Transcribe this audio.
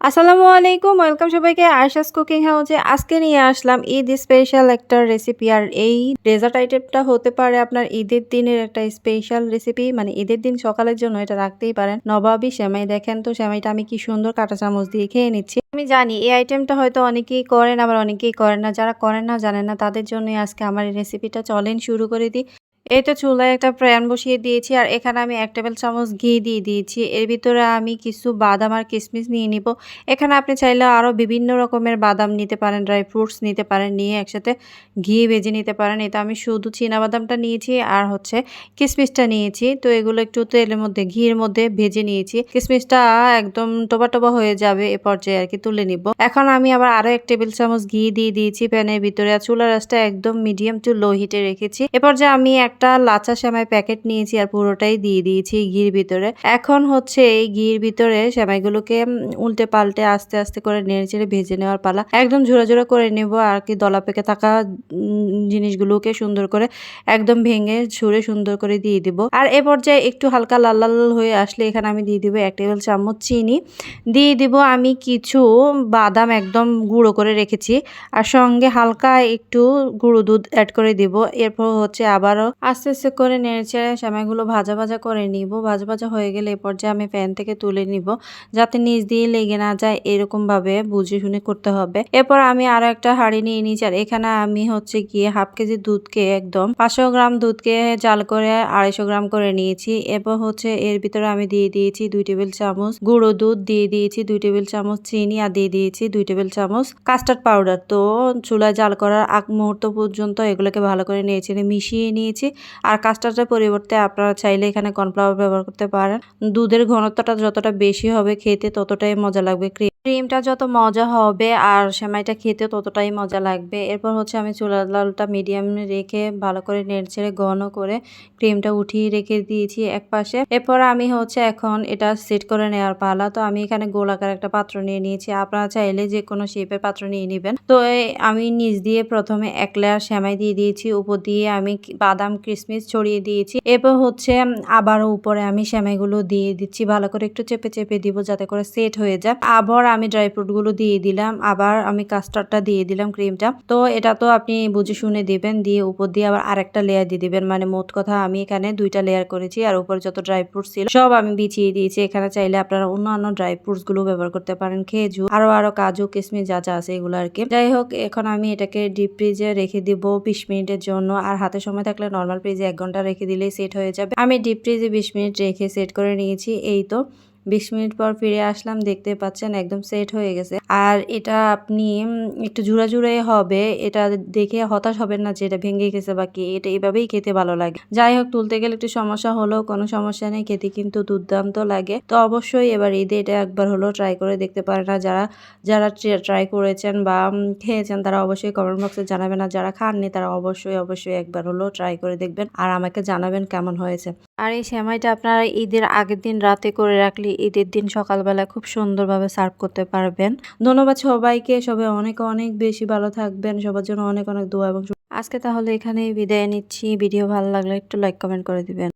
আসসালামু আলাইকুম, ওয়েলকাম সবাইকে আয়শাস কুকিং হাউসে আজকে নিয়ে আসলাম ঈদ স্পেশাল একটা রেসিপি আর এই ডেজার্ট আইটেমটা হতে পারে আপনার ঈদের দিনের একটা স্পেশাল রেসিপি মানে ঈদের দিন সকালের জন্য এটা রাখতেই পারেন। নবাবী সেমাই, দেখেন তো সেমাইটা আমি কি সুন্দর কাঁটা চামচ দিয়ে খেয়ে নিচ্ছি। আমি জানি এই আইটেমটা হয়তো অনেকেই করেন, আবার অনেকেই করেন না। যারা করেন না, জানেন না, তাদের জন্যই আজকে আমার এই রেসিপিটা চলেন শুরু করে দিই। এই তো চুলায় একটা প্যান বসিয়ে দিয়েছি আর এখানে আমি এক টেবিল চামচ ঘি দিয়ে দিয়েছি। এর ভিতরে আমি কিছু বাদাম আর কিশমিশ নিয়ে নিব। এখানে আপনি চাইলে আরও বিভিন্ন রকমের বাদাম নিতে পারেন, ড্রাই ফ্রুটস নিতে পারেন, নিয়ে একসাথে ঘি ভেজে নিতে পারেন। এটা আমি শুধু বাদামটা নিয়েছি আর হচ্ছে কিশমিশটা নিয়েছি। তো এগুলো একটু তেলের মধ্যে, ঘির মধ্যে ভেজে নিয়েছি। কিশমিশটা একদম টোবা টোবা হয়ে যাবে এ পর্যায়ে আর কি তুলে নিব। এখন আমি আবার আরও এক টেবিল চামচ ঘি দিয়ে দিয়েছি প্যানের ভিতরে। আর চুলা রাসটা একদম মিডিয়াম টু লো হিটে রেখেছি। এ পর্যায়ে আমি এক একটা লাচা সেমাই প্যাকেট নিয়েছি আর পুরোটাই দিয়ে দিয়েছি ঘির ভিতরে। এখন হচ্ছে এই ঘির ভিতরে সেমাইগুলোকে উল্টে পাল্টে আস্তে আস্তে করে নেড়ে চেড়ে ভেজে নেওয়ার পালা। একদম ঝোড়া ঝোড়া করে নেব আর কি দলা পেকে থাকা জিনিসগুলোকে সুন্দর করে একদম ভেঙে ছুঁড়ে সুন্দর করে দিয়ে দিব। আর এ পর্যায়ে একটু হালকা লাল লাল হয়ে আসলে এখানে আমি দিয়ে দিব এক টেবিল চামচ চিনি। দিয়ে দিব আমি কিছু বাদাম একদম গুঁড়ো করে রেখেছি। আর সঙ্গে হালকা একটু গুঁড়ো দুধ অ্যাড করে দিব। এরপর হচ্ছে আবারও আস্তে আস্তে করে নেড়েচেড়ে সেমাইগুলো ভাজা ভাজা করে নিব। ভাজা ভাজা হয়ে গেলে এ পর্যায়ে আমি প্যান থেকে তুলে নিব। যাতে নিচ দিয়ে লেগে না যায় এরকমভাবে বুঝে শুনে করতে হবে। এরপর আমি আরও একটা হাঁড়ি নিয়ে নিয়েছি আর এখানে আমি হচ্ছে গিয়ে হাফ কেজি দুধকে একদম পাঁচশো গ্রাম দুধকে জাল করে আড়াইশো গ্রাম করে নিয়েছি। এরপর হচ্ছে এর ভিতরে আমি দিয়ে দিয়েছি দুই টেবিল চামচ গুঁড়ো দুধ, দিয়ে দিয়েছি দুই টেবিল চামচ চিনি আর দিয়ে দিয়েছি দুই টেবিল চামচ কাস্টার্ড পাউডার তো চুলায় জাল করার আগ মুহূর্ত পর্যন্ত এগুলোকে ভালো করে নিয়েছি মিশিয়ে নিয়েছি। আর কাস্টার্ডের পরিবর্তে আপনারা চাইলে এখানে কর্নফ্লাওয়ার ব্যবহার করতে পারেন। দুধের ঘনত্বটা যতটা বেশি হবে খেতে ততটাই মজা লাগবে ক্রিমটা যত মজা হবে আর সেমাইটা খেতে ততটাই মজা লাগবে। এরপর হচ্ছে আমি চুলা লালটা মিডিয়াম রেখে ভালো করে নেড়ে ছেড়ে ঘন করে ক্রিমটা উঠিয়ে রেখে দিয়েছি এক পাশে এরপর আমি হচ্ছে এখন এটা সেট করে নেওয়ার পালা। তো আমি এখানে গোলাকার একটা পাত্র নিয়ে নিয়েছি। আপনারা চাইলে যে কোনো শেপের পাত্র নিয়ে নেবেন। তো আমি নিচ দিয়ে প্রথমে এক লেয়ার সেমাই দিয়ে দিয়েছি। উপর দিয়ে আমি বাদাম কিশমিশ ছড়িয়ে দিয়েছি। এরপর হচ্ছে আবারও উপরে আমি সেমাইগুলো দিয়ে দিচ্ছি। ভালো করে একটু চেপে চেপে দিব যাতে করে সেট হয়ে যায়। আবার আমি ড্রাই ফ্রুটগুলো দিয়ে দিলাম, আবার আমি কাস্টার্ডটা দিয়ে দিলাম ক্রিমটা তো এটা তো আপনি বুঝে শুনে দিবেন, দিয়ে উপর দিয়ে আবার আরেকটা লেয়ার দিয়ে দিবেন। মানে মোট কথা আমি এখানে দুইটা লেয়ার করেছি, আর উপরে যত ড্রাই ফ্রুটস ছিল সব আমি বিছিয়ে দিয়েছি। এখানে চাইলে আপনারা অন্যান্য ড্রাই ফ্রুটসগুলো ব্যবহার করতে পারেন, খেজুর, আরও আরও কাজু কিশমিশ যা যা আছে এগুলো আর কি। যাই হোক, এখন আমি এটাকে ডিপ ফ্রিজে রেখে দিব বিশ মিনিটের জন্য। আর হাতে সময় থাকলে নর্মাল ফ্রিজে এক ঘণ্টা রেখে দিলেই সেট হয়ে যাবে। আমি ডিপ ফ্রিজে বিশ মিনিট রেখে সেট করে নিয়েছি, এই তো। বিশ মিনিট পর ফিরে আসলাম, দেখতে পাচ্ছেন একদম সেট হয়ে গেছে। আর এটা আপনি একটু জুড়া জুড়ে হবে, এটা দেখে হতাশ হবেন না যে এটা ভেঙে গেছে বা কি, এটা এভাবেই খেতে ভালো লাগে। যাই হোক, তুলতে গেলে একটু সমস্যা হলেও কোনো সমস্যা নেই, খেতে কিন্তু দুর্দান্ত লাগে। তো অবশ্যই এবার ঈদে এটা একবার হলেও ট্রাই করে দেখতে পারে না যারা যারা ট্রাই করেছেন বা খেয়েছেন তারা অবশ্যই কমেন্ট বক্সে জানাবেন আর যারা খাননি তারা অবশ্যই অবশ্যই একবার হলেও ট্রাই করে দেখবেন। আর আমাকে জানাবেন কেমন হয়েছে। আর এই সেমাইটা আপনারা ঈদের আগের দিন রাতে করে রাখলে ঈদের দিন সকালবেলা খুব সুন্দরভাবে সার্ভ করতে পারবেন। ধন্যবাদ সবাইকে, সবাই অনেক অনেক বেশি ভালো থাকবেন, সবার জন্য অনেক অনেক দোয়া এবং আজকে তাহলে এখানেই বিদায় নিচ্ছি। ভিডিও ভালো লাগলে একটু লাইক কমেন্ট করে দিবেন।